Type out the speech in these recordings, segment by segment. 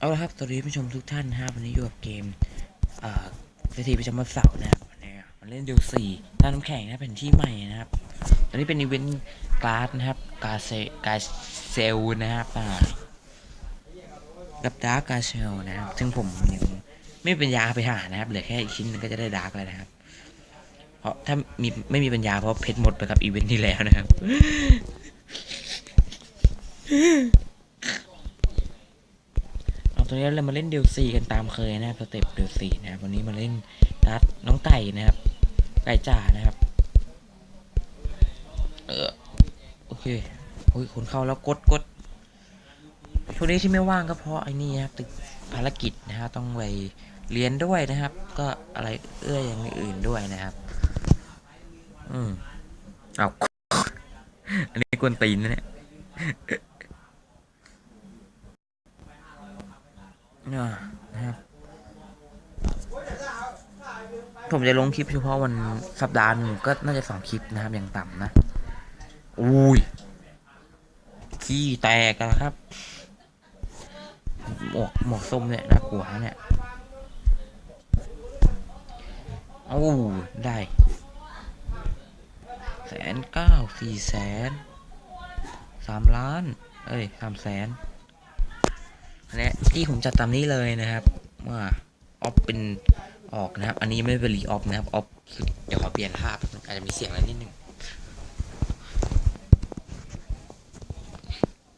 เอาละครับสวัสดีผู้ชมทุกท่านนะครับวันนี้อยู่กับเกมเอ่อเซทีประจำวันเสาร์นะครับวันนี้มาเล่นเดลสี่ตาน้ำแข็งนะเป็นที่ใหม่นะครับ ตอนนี้เป็นอีเวนต์การ์ดนะครับการเซกาเซลนะครับอ่ากับดาร์กการเซลนะครับ ซึ่งผมยังไม่มีปัญญาไปหานะครับเหลือแค่อีกชิ้นนึงก็จะได้ดาร์กเลยนะครับ เพราะถ้ามีไม่มีปัญญาเพราะเพชรหมดไปกับอีเวนต์ที่แล้วนะครับ ตอนนี้เรามาเล่นเดลซีกันตามเคยนะครับสเต็ปเดลซีนะครับวันนี้มาเล่นดัดน้องไก่นะครับ ไก่จ่านะครับ เออโอเคโอ้ยคนเข้าแล้วกดกดช่วงนี้ที่ไม่ว่างก็เพราะไอ้นี่นะครับติดภารกิจนะฮะต้องไปเรียนด้วยนะครับ ก็อะไรเอื้ออย่างอื่นด้วยนะครับ อืมเอาอันนี้กวนตีนนะเนี่ย อ่า นะครับ ผมจะลงคลิปเฉพาะวันสัปดาห์หนึ่งก็น่าจะสองคลิปนะครับ อย่างต่ำนะ อุ้ย ขี้แตกแล้วครับ หมวกหมวกส้มเนี่ยน่ากลัวนเนี่ยโอ้ได้ แสนเก้าสี่แสนสามล้าน เอ้ยสามแสน อันนที่ผมจัดตามนี้เลยนะครับว่าออฟเป็นออกนะครับ อันนี้ไม่เป็นรีออฟนะครับออฟเดี๋ยวขอเปลี่ยนภาพอาจจะมีเสียงอะไรนิดนึง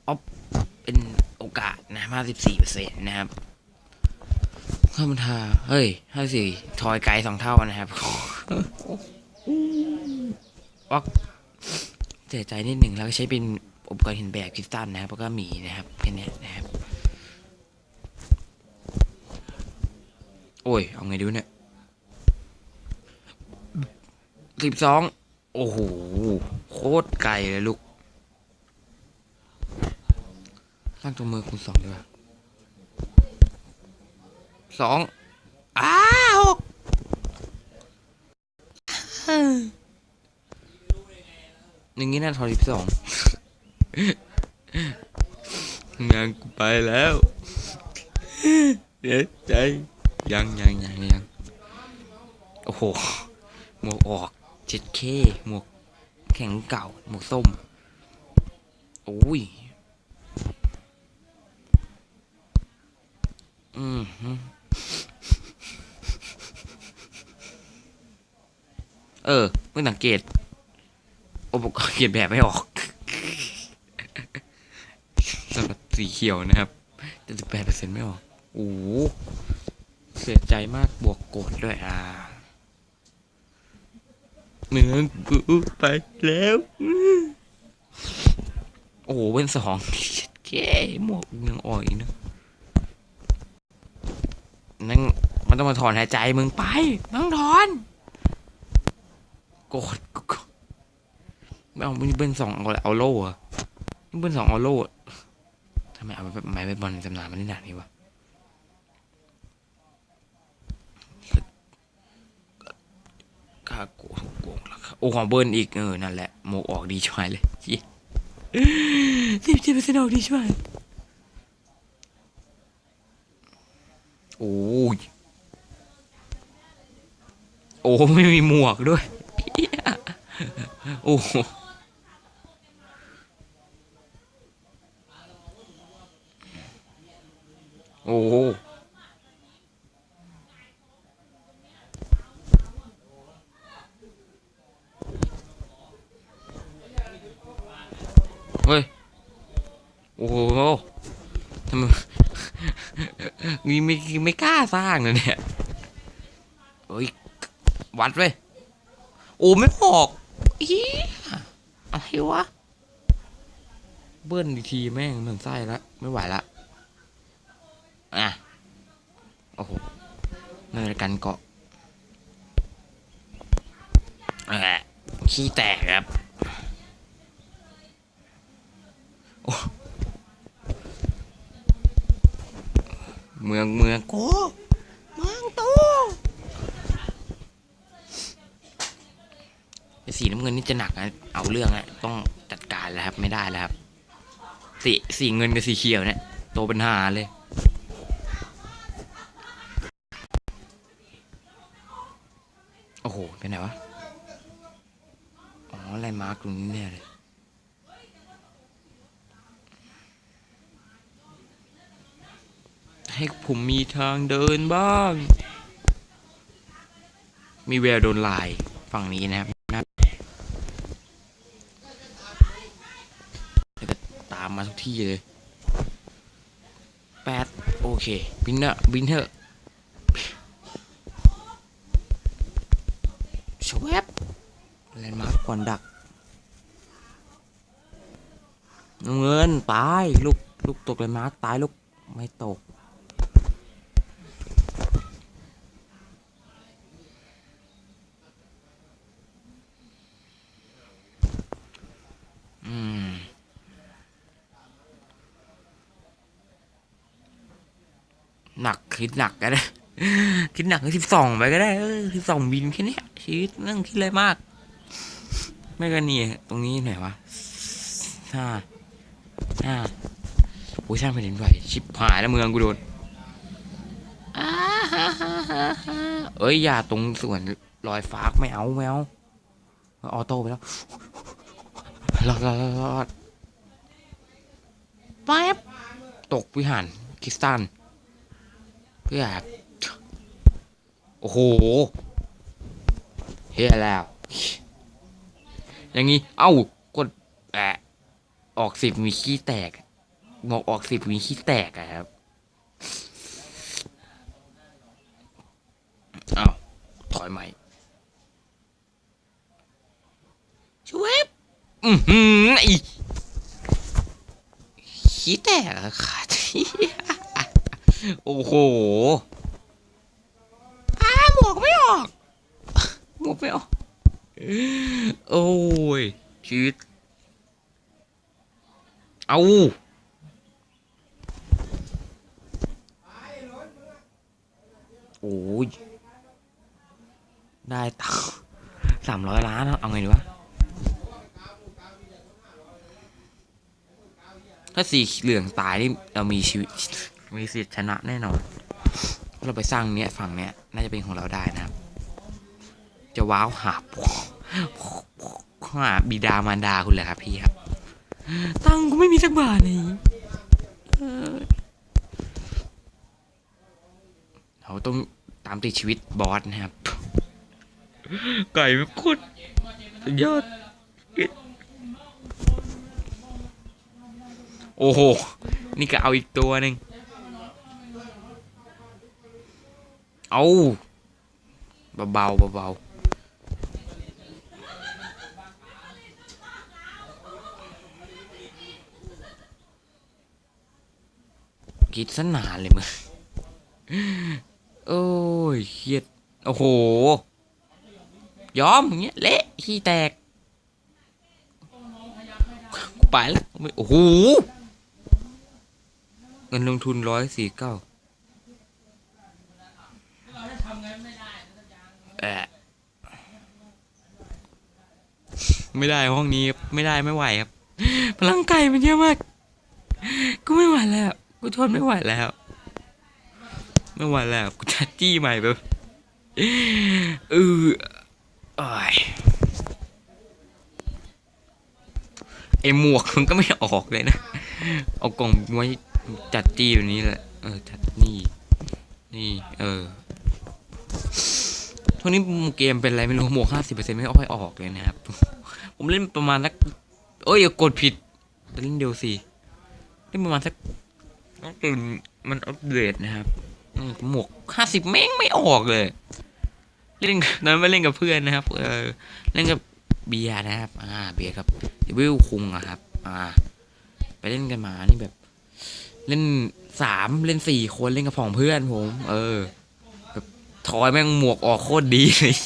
ออฟเป็นโอกาสนะห้าสิบสี่เปอร์เซ็นต์นะครับข้ามทาเฮ้ยห้าสี่ทอยไกลสองเท่านะครับออกเสียใจนิดหนึ่งแล้วก็ใช้เป็นอุปกรณ์เห็นแบบคริสตัลนะครับแล้วก็หมีนะครับแค่นี้นะครับ โอ้ย เอาไงดูเนี่ยสิบสองโอ้โห โคตรไกลเลยลูก สร้างตัวมือคูณสองดีกว่าสองอ้าวอย่างนี้น่าทอสิบสองงานกูไปแล้วเสียใจ ยังยังยังยังโอ้โห หมวกออกเจ็ดเคหมวกแข็งเก่า หมวกส้ม โอ้ย อืมเออเพิ่งสังเกตอุปกรณ์เขียนแบบไม่ออกสำหรับสีเขียวนะครับแต่สิบแปดเปอร์เซ็นต์ไม่ออกโอ้ เสียใจมากบวกโกรธด้วยอ่าเมืองกูไปแล้ว โอ้โหเป็นสองเจ๊หมวกยังอ่อยนะนั่งมันต้องมาถอนหายใจมึงไปต้องถอน โกรธกไม่เอาม่เบิ้ลสองเอาอะไรเอาโล่อะไม่เบิ้ลสองเอาโล่ทำไมเอาไม้เบสบอลในตำนานมันนี่หนักนี่วะ ค่าโกงโกงราคาโอ้ของเบิร์นอีกเออนั่นแหละโมออกดีช่วยเลยจีสิบเจ็ดเปอร์เซ็นต์ออกดีช่วยโอ้ยโอ้ไม่มีหมวกด้วยโอ้โอ้โห เฮ้ย โอ้โหทำไมมีไม่ไม่กล้าสร้างนะเนี่ยเฮ้ย วัดเว้ย โอ้ไม่ออกอีอะไรวะ เบิ้ลอีกทีแม่งมือนไส้ละไม่ไหวละ อะ โอ้โหเนินกันเกาะแหละขี้แตกครับ เมืองเมืองกูเมืองตูสีน้ำเงินนี่จะหนักนะเอาเรื่องนะต้องจัดการแล้วครับ ไม่ได้แล้วครับ สีสีเงินกับสีเขียวเนี่ยโตัปัญหาเลยโอ้โหเป็นไหนวะ อ๋อไลายมาร์กตรงนี้แน่เลย ให้ผมมีทางเดินบ้าง มีแววโดนลายฝั่งนี้นะครับนะครับแล้วก็ตามมาทุกที่เลยแปดโอเค บินเถอะบินเถอะชวบแลนด์มาร์กก่อนดักน้ำเงิน ตาย ลูก ลูกตกแลนด์มาร์กตาย ลูก ไม่ตก อืม หนัก คิดหนักก็ได้ คิดหนักสิบสองไปก็ได้เออสิบสองบินแค่นี้ชีวิตนั่งคิดอะไรมาก ไม่กันนี่ตรงนี้ไหนวะห้าห้าโอ้ยช่างแผ่นดินไหวชิบหายแล้วเมืองกูโดนเอ้ยอย่าตรงส่วนรอยฟ้าไม่เอาไม่เอาออโต้ไปแล้วรอดรอดรอดแป๊บตกวิหารคริสตัน พื่อแบบโอ้โหเฮียแล้ว อย่างงี้ เอ้ากดแอะออกสิบมีขี้แตกงอกออกสิบมีขี้แตกอะครับเอ้าถอยใหม่ชเวบอือหือไอขี้แตกอะขาด โอ้โหอ้าหมวกไม่ออก หมวกไม่ออก โอ้ยชีวิตเอาโอ้ย ได้ตังสามร้อยล้านแล้วเอาไงดีวะ ถ้าสีเหลืองตายนี่เรามีชีวิต มีสิทธิ์ชนะแน่นอน เราไปสร้างเนี้ยฝั่งเนี้ย น่าจะเป็นของเราได้นะครับ จะว้าวหาหาบิดามารดาคุณแหละครับพี่ครับ ตังค์กูไม่มีสักบาทเลยเราต้องตามติดชีวิตบอสนะครับ ไก่ไม่คุดยอด โอ้โห นี่ก็เอาอีกตัวหนึ่ง เอาเบาๆเบาๆคิดสนานเลยมึง โอ้ยเครียด โอ้โห ยอมอย่างเงี้ยเละขี้แตก กูไปแล้ว โอ้โห เงินลงทุนร้อยสี่เก้า แอะไม่ได้ห้องนี้ไม่ได้ไม่ไหวครับ พลังไก่มันเยอะมาก กูไม่ไหวแล้ว กูทนไม่ไหวแล้ว ไม่ไหวแล้ว กูจะจี้ใหม่แบบเออไอ้ายไอหมวกมันก็ไม่ออกเลยนะ เอากล่องไว้จัดจี้แบบนี้แหละ เออ จัดนี่ นี่ เออ ช่วงนี้เกมเป็นอะไรไม่รู้หมวกห้าสิบเปอร์เซ็นต์ไม่ค่อยออกเลยนะครับ ผมเล่นประมาณสักเอ้ยอย่ากดผิดจะเล่นเดียวสิเล่นประมาณสักต้องตื่นมันอัปเดตนะครับหมวกห้าสิบแม่งไม่ออกเลย เล่นนั้นไม่เล่นกับเพื่อนนะครับ เออเล่นกับเบียร์นะครับ อ่า เบียร์กับวิวคุงอะครับ อ่า ไปเล่นกันมานี่แบบ เล่นสามเล่นสี่คนเล่นกับผองเพื่อนผม เออ ทอยแม่งหมวกออกโคตรดีเลย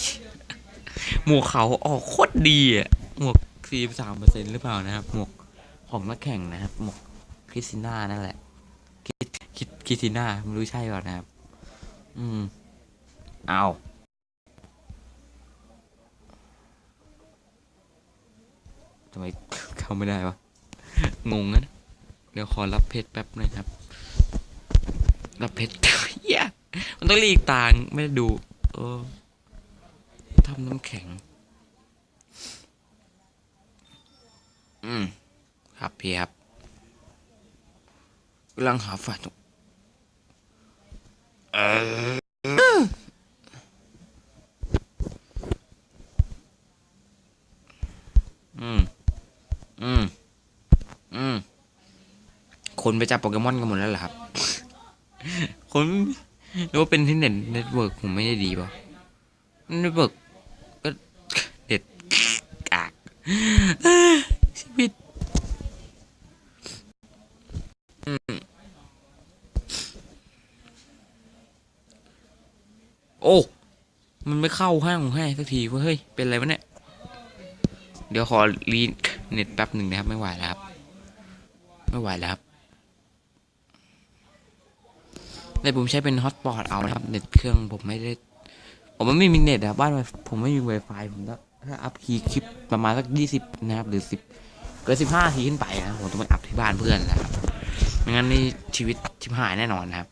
หมวกเขาออกโคตรดีอะ หมวกสี่สามเปอร์เซ็นหรือเปล่านะครับ หมวกของนักแข่งนะครับ หมวกคริสติน่านั่นแหละคริสคริสคริสติน่าไม่รู้ใช่เปล่านะครับ อืม เอาทำไมเข้าไม่ได้วะ งงนะ เดี๋ยวขอรับเพชรแป๊บนะครับ รับเพชรเหี้ มันต้องรีกต่างไม่ได้ดูเออทำน้ำแข็ง อืม ครับพี่ครับกำลังหาฝาตรงเอออืม อืม อืม คนไปจับโปเกมอนกันหมดแล้วเหรอครับ คน หรือว่าเป็นที่เน็ตเน็ตเวิร์กผมไม่ได้ดีป่ะเน็ตเวิร์กก็เด็ดกากชีวิตโอ้ มันไม่เข้าห้างของให้สักทีเว้ยเฮ้ย เป็นอะไรวะเนี่ย เดี๋ยวขอรีเน็ตแป๊บหนึ่งนะครับ ไม่ไหวแล้วครับ ไม่ไหวแล้วครับ แต่ผมใช้เป็นฮอต p อ t เอานะครับ เน็ตเครื่องผมไม่ได้ ผมไม่มีเน็ตอะบ้านผมไม่มี Wi-Fi ผมต้องถ้าอัพคีย์คลิปประมาณสักยี่สิบนะครับ หรือสิบเกินสิบห้าทีขึ้นไปนะผมต้องไปอัพที่บ้านเพื่อนแล้วครับไม่งั้นนี่ชีวิตชิบหายแน่นอนนะครับ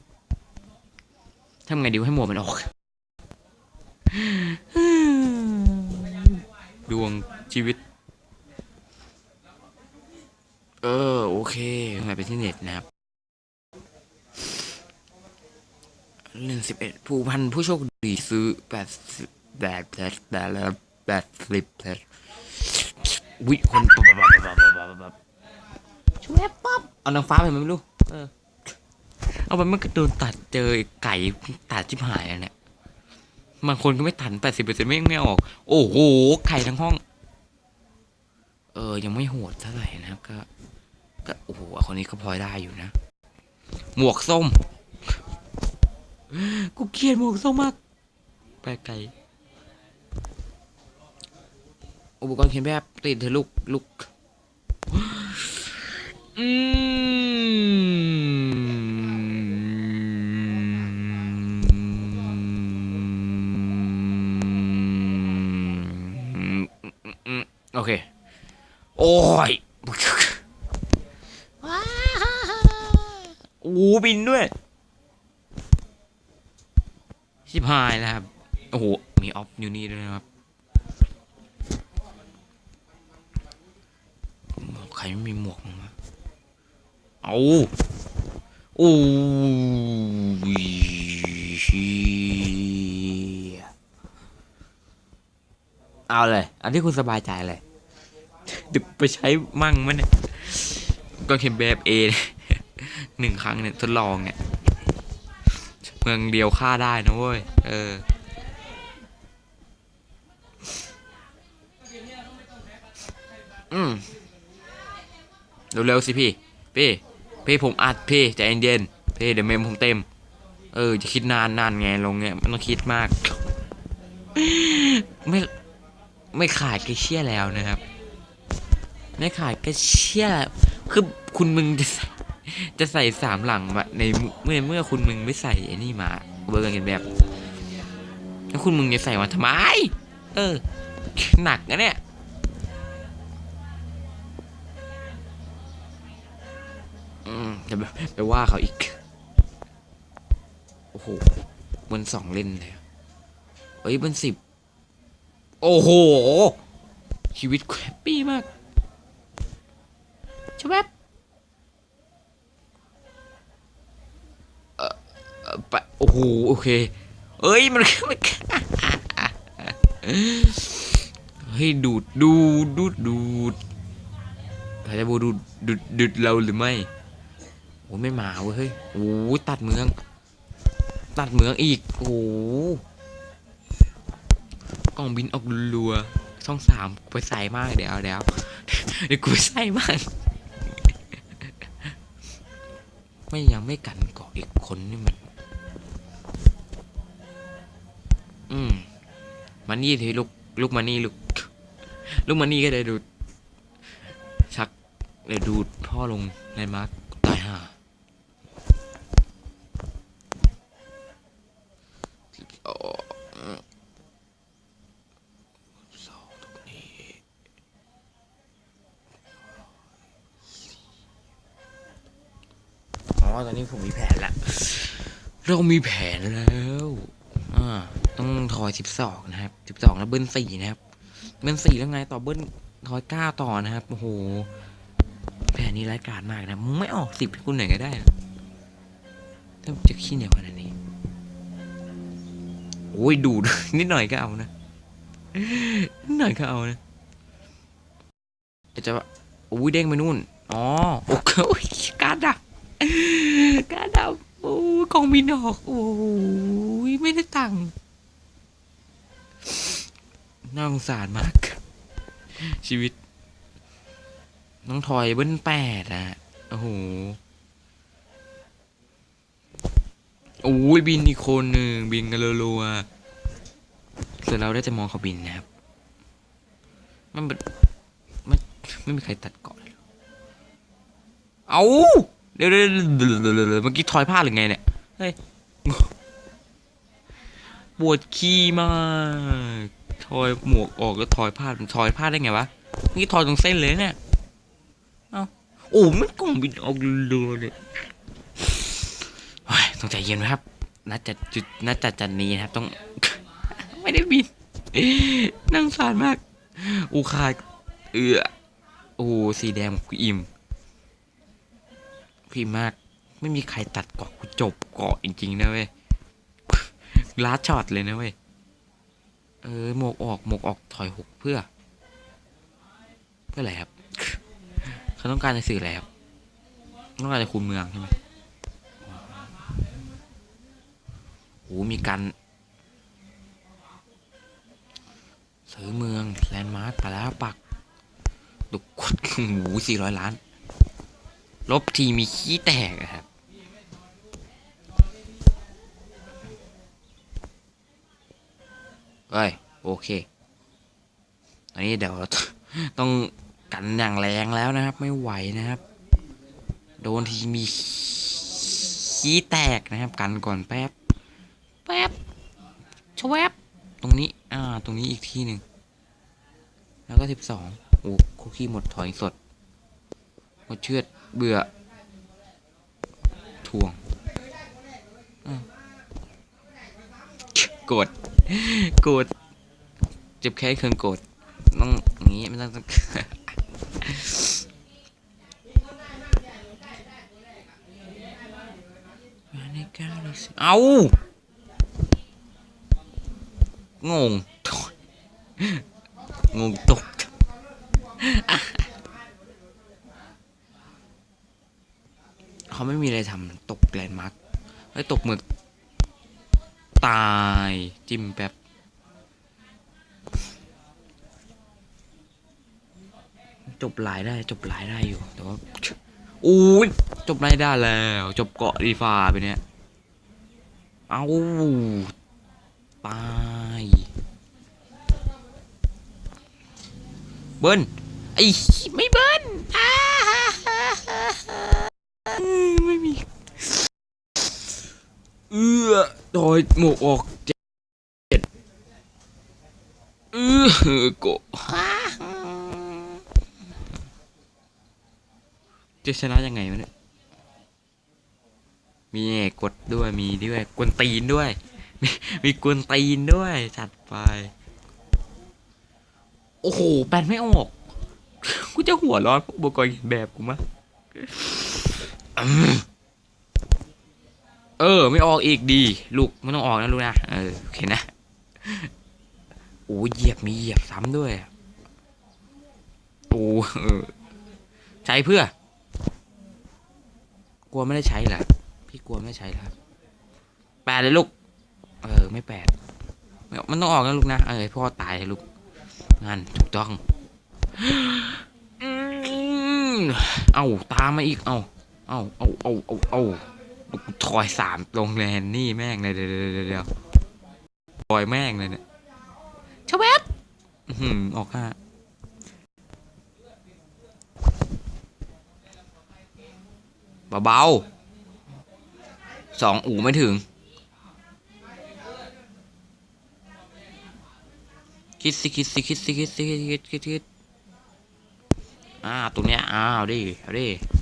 ทำไงดีวะให้หมวกมันออกดวงชีวิต เออ โอเคทำไมเป็นที่เน็ตนะครับ หนึ่งสิบเอ็ดผู้พันผู้โชคดีซื้อแปดสิบแปดแปดแปดแล้วแปดสิบแปดวิคนปับปับปับปับปับบช่วยปั๊บเอานางฟ้าไปไหมไม่รู้เออเอาไปมันก็โดนตัดเจอไก่ตัดชิบหายแล้วเนี่ยบางคนก็ไม่ตัดแปดสิบเปอร์เซ็นต์ไม่ไม่ออก โอ้โหไก่ทั้งห้อง เออ ยังไม่โหดเท่าไหร่นะก็ ก็โอ้โหคนนี้ก็พลอยได้อยู่นะ หมวกส้ม กูเกลียดหมวกส้มมาก ไปไกล อุปกรณ์เขียนแบบติดเธอะลูกลูกอืมโอเค โอ้ยโอ้บินด้วย ชิบหายแล้วครับ โอ้โห มีออฟอยู่นี่ด้วยนะครับหมวกใครไม่มีหมวกมั้งเอาโอ้ยเชี่เอาเลย อันที่คุณสบายใจเลยดึกไปใช้มั่งมันเนี่ยก็เข็มแบบเอหนึ่งครั้งเนี่ยทดลองเนี่ย เมืองเดียวฆ่าได้นะเว้ย เออ อืมเร็วๆสิพี่ พี่ พี่ผมอัดพี่ใจเย็นๆพี่เดี๋ยวเมมผมเต็ม เออ จะคิดนานนานไงลงเนี่ยไม่ต้องคิดมาก ไม่ ไม่ขาดก็เชี่ยแล้วนะครับ ไม่ขาดก็เชี่ยคือคุณมึงจะ จะใส่สามหลังมาในเมื่อเมื่อคุณมึงไม่ใส่ไอ้นี่มา เบอร์กันแบบ แล้วคุณมึงจะใส่มาทำไม เออ หนักนะเนี่ยอืมจะไปไปว่าเขาอีก โอ้โหบนสองเล่นเลยเฮ้ยบนสิบ โอ้โห ชีวิตแฮปปี้มากชวบเอ่อเอ่อ ไปโอ้โหโอเค เอ้ยมันมันเฮ้ยดูดดูดดูดดูดใครจะบูดูดดูดดูดเราหรือไม่โอ้ไม่มาเว้ยเฮ้ยโอ้ตัดเมือง ตัดเมืองอีกโอ้กล่องบินออกรัวช่องสามไปใส่มากเดี๋ยวเดี๋ยวเดี๋ยวกูไปใส่มากไม่ยังไม่กันเกาะอีกคนนี่มัน อืม มานี่ทีลูกลูกมานี่ลูกลูกมานี่ก็ได้ดูชักเลยดูดพ่อลงในมาร์กตายห่าโอ้สองตรงนี้อ๋อตอนนี้ผมมีแผนละ เรามีแผนแล้ว อ่าต้อยสิบสองนะครับสิบสองแล้วเบิ้ลสี่นะครับ เบิ้ลสี่แล้วไงต่อเบิ้ลทอยเก้าต่อนะครับ โอ้โห แผนนี้ร้ายกาจมากนะ ไม่ออกสิบให้คุณหน่อยก็ได้นะถ้าจะขี้เหนียวขนาดนี้ โอ้ยดูด นิดหน่อยก็เอานะ นิดหน่อยก็เอานะจะโอ้ยเด้งไปนู่น อ๋อ โอ้โหการดับการดับโอ้ยกองบินออก โอ้ยไม่ได้ตังค์ น่าสงสารมาก ชีวิต น้องทอยเบิ้ลแปดอะโอ้โหโอ้ยบินอีกคนหนึ่งบินกันรัวๆส่วนเราได้แต่มองเขาบินนะครับ มันเป็นไม่ไม่มีใครตัดเกาะเลยเอาเดี๋ยวเดี๋ยวเดี๋ยวเมื่อกี้ทอยพลาดหรือไงเนี่ย เฮ้ย ปวดขี้มากทอยหมวกออกแล้วทอยพลาดมันทอยพลาดได้ไงวะเมื่อกี้ทอยตรงเส้นเลยเนี่ยเอ้าโอ้ไมันกล่องบินออกเรือเลยโอ้ยต้องใจเย็นไว้ครับน่าจะจุดน่าจะจันนี้นะครับ ต้อง ไม่ได้บินนั่งสารมากอูคาเอือโอ้สีแดงกูอิ่มกูอิ่มมาก ไม่มีใครตัดเกาะกูจบเกาะจริงๆนะเว้ย ลาช็อตเลยนะเว้ย เออหมกออกหมกออกถอยหกเพื่อ เพื่ออะไรครับเขาต้องการจะสื่ออะไรครับต้องการจะคุมเมืองใช่ไหมโหมีการซื้อเมืองแลนด์มาร์คไปแล้วปักดุกดโอ้โหสี่ร้อยล้าน ลบทีมีขี้แตกอะครับ เอ้ยโอเคอันนี้เดี๋ยวต้องกันอย่างแรงแล้วนะครับ ไม่ไหวนะครับ โดนทีมีขี้แตกนะครับ กันก่อนแป๊บแป๊บชวบตรงนี้ อ่า ตรงนี้อีกที่หนึ่ง แล้วก็สิบสองโอ้คุกกี้หมดถอยสด หมดเชือดเบื่อ ทวงอะโกรธโกรธเจ็บแค่เคืองโกรธต้องอย่างนี้ไม่ต้องเอางงงงตกเขาไม่มีอะไรทำตกแลนด์มาร์คไอ้ตกหมึก ตายจิ้มแป๊บจบหลายได้จบหลายได้อยู่ แต่ว่าอุ้ยจบลายได้แล้ว จบเกาะดีฟาไปเนี่ย เอาตายเบิ้ลไอ้ ไม่เบิ้ลอ่าไม่มี เอื้อดอยหมวกออกเจ็ดเอื้อโกจะชนะยังไงวะเนี่ย มีกดด้วย มีด้วย กวนตีนด้วย มีมีกวนตีนด้วย จัดไป โอ้โห แปลนไม่ออก กูจะหัวร้อนพวกบุกรแบบกูมะอืม เออ ไม่ออกอีกดี ลูกไม่ต้องออกนะลูกนะเออโอเคนะโอ้เหยียบมีเหยียบซ้ำด้วยโอ้เออใช้เพื่อ กลัวไม่ได้ใช้เหรอพี่กลัวไม่ใช้แล้วแปดเลยลูก เออ ไม่แปดไม่มันต้องออกนะลูกนะเออพ่อตายเลยลูกงานถูกต้องเอาตามมาอีกเอาเอาเอาเอาเอาเอา ถอยสามลงแลนนี่แม่งเลยเดี๋ยวเดี๋ยวเดี๋ยวเดี๋ยวถอยแม่งเลยเนี่ยชวบอื้อหือออกห้าเบาๆสองอูไม่ถึง คิดสิคิดสิคิดสิคิดสิคิดคิดคิดคิดอ่า ตรงเนี้ยอ้าวดิเอาดิเ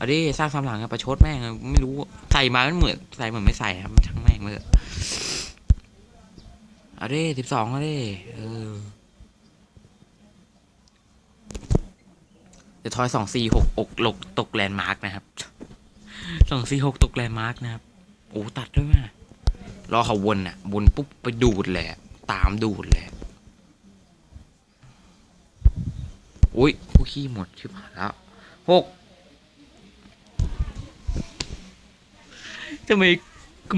อาดิสร้างความหลังอะประชดแม่งไม่รู้ใส่มามันเหมือนใส่เหมือนไม่ใส่ครับช่างแม่งเลยเอาดิสิบสองอาดิเออเดี๋ยวทอยสองสี่หกอกหลกตกแลนด์มาร์กนะครับสองสี่หกตกแลนด์มาร์กนะครับโอ้ตัดด้วยมั้ยรอเขาวนอะวนปุ๊บไปดูดเลยอะตามดูดเลยอุ้ยผู้ขี้หมดชิบหายแล้วหก ทำไม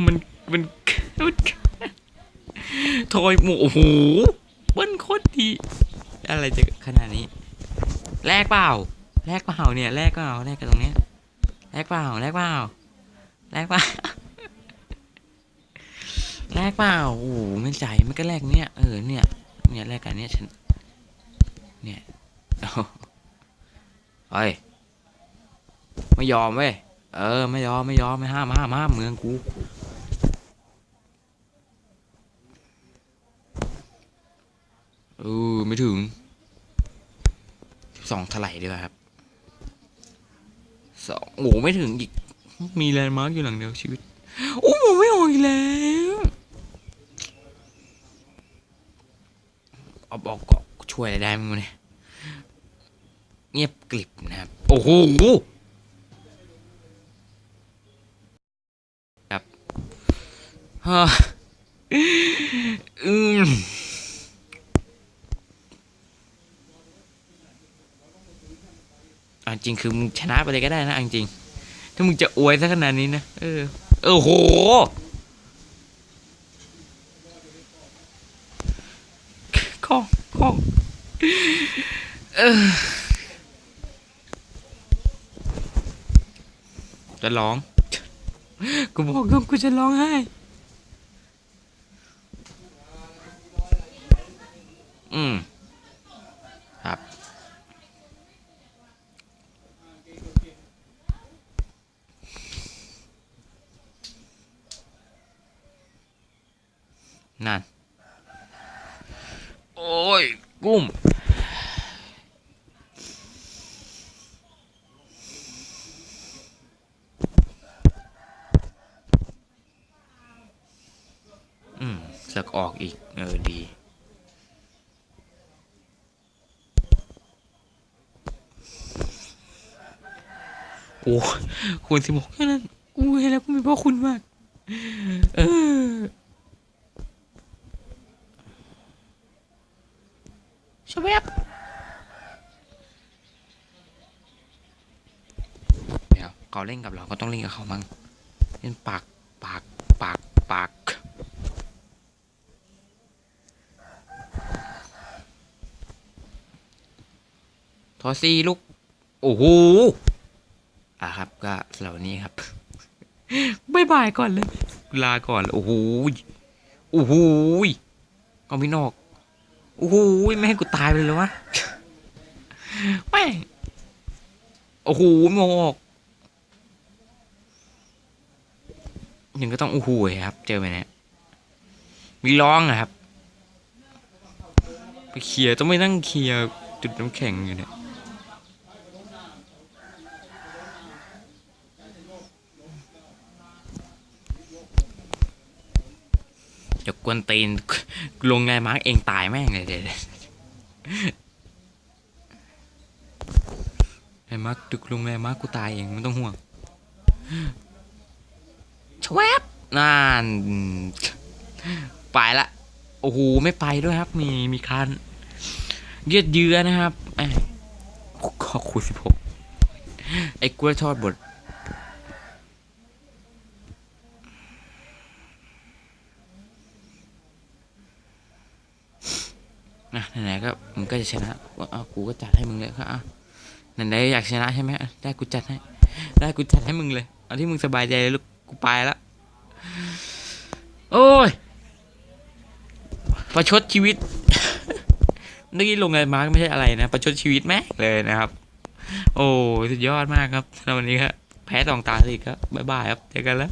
มันมันทอยหมูโอ้โหเบิ้ลโคตรดีอะไรจะขนาดนี้แลกเปล่าแลกเปล่าเนี่ยแลกเปล่าแลกกันตรงเนี้ยแลกเปล่าแลกเปล่าแลกเปล่าแลกเปล่าโอ้โหไม่ใจมันก็แลกเนี้ยเออเนี่ยเนี่ยแลกกันเนี้ยฉันเนี่ยเอาเฮ้ยไม่ยอมเว้ย เออ ไม่ยอม ไม่ยอม ไม่ห้ามห้ามห้ามเมืองกูเออไม่ถึงสองถลายดีกว่าครับสองโอ้ไม่ถึงอีก มีแลนด์มาร์กอยู่หลังเดียวชีวิต โอ้โหไม่ออกอีกแล้วเอาบอกก็ช่วยอะไรได้มั้งเนี่ย เงียบกลิบนะครับ โอ้โห ฮ่าอืมอะจริงคือมึงชนะไปเลยก็ได้นะจริง ถ้ามึงจะอวยซะขนาดนี้นะ เออ เออโห ข้องข้องเออจะร้อง กูบอกกูจะร้องไห้ อืม ครับ นั่น โอ้ย กุ้มอืมสักออกอีก เออ ดี โอ้คุณสิบอกแค่นั้นกูเห็นแล้วกูมีพ่อคุณมาก เออชเวบเดี๋ยวเขาเล่นกับเราก็ต้องเล่นกับเขามั้งเล่นปากปากปากปากทอซีลูก โอ้โห ก็สำหรับวันนี้ครับบายบายก่อนเลย ลาก่อนโอ้โหยโอ้โหยก็ไม่นอกโอ้โหไม่ให้กูตายไปเลยเหรอวะแม่งโอ้โหมองออกยังก็ต้องโอ้โหครับ เจอไปเนี่ยมีร้องอะครับ ไปเคลียร์ต้องไปนั่งเคลียร์จุดน้ำแข็งอยู่เนี่ย จะกวนตีนลงไงมาร์กเองตายแม่งเลยเดี๋ยวไอ้มาร์กตึกลงไงมาร์กกูตายเองไม่ต้องห่วงชวบนั่นไปละโอ้โหไม่ไปด้วยครับ มีมีคันเยืดเยื้อนะครับไอ้ขอคุยสิผมไอ้กล้วยทอดบด นะไหนๆ ก็จะชนะเอากูก็จัดให้มึงเลยครับอะไหนๆอยากชนะใช่ไหมได้กูจัดให้ ได้กูจัดให้มึงเลย เอาที่มึงสบายใจเลยลูกกูไปละโอ้ยประชดชีวิตนึกลงไงมาร์กไม่ใช่อะไรนะ ประชดชีวิตแม่เลยนะครับ โอ้สุดยอดมากครับสำหรับวันนี้ครับแพ้สองตาสิครับบ๊ายบายครับเจอกันแล้ว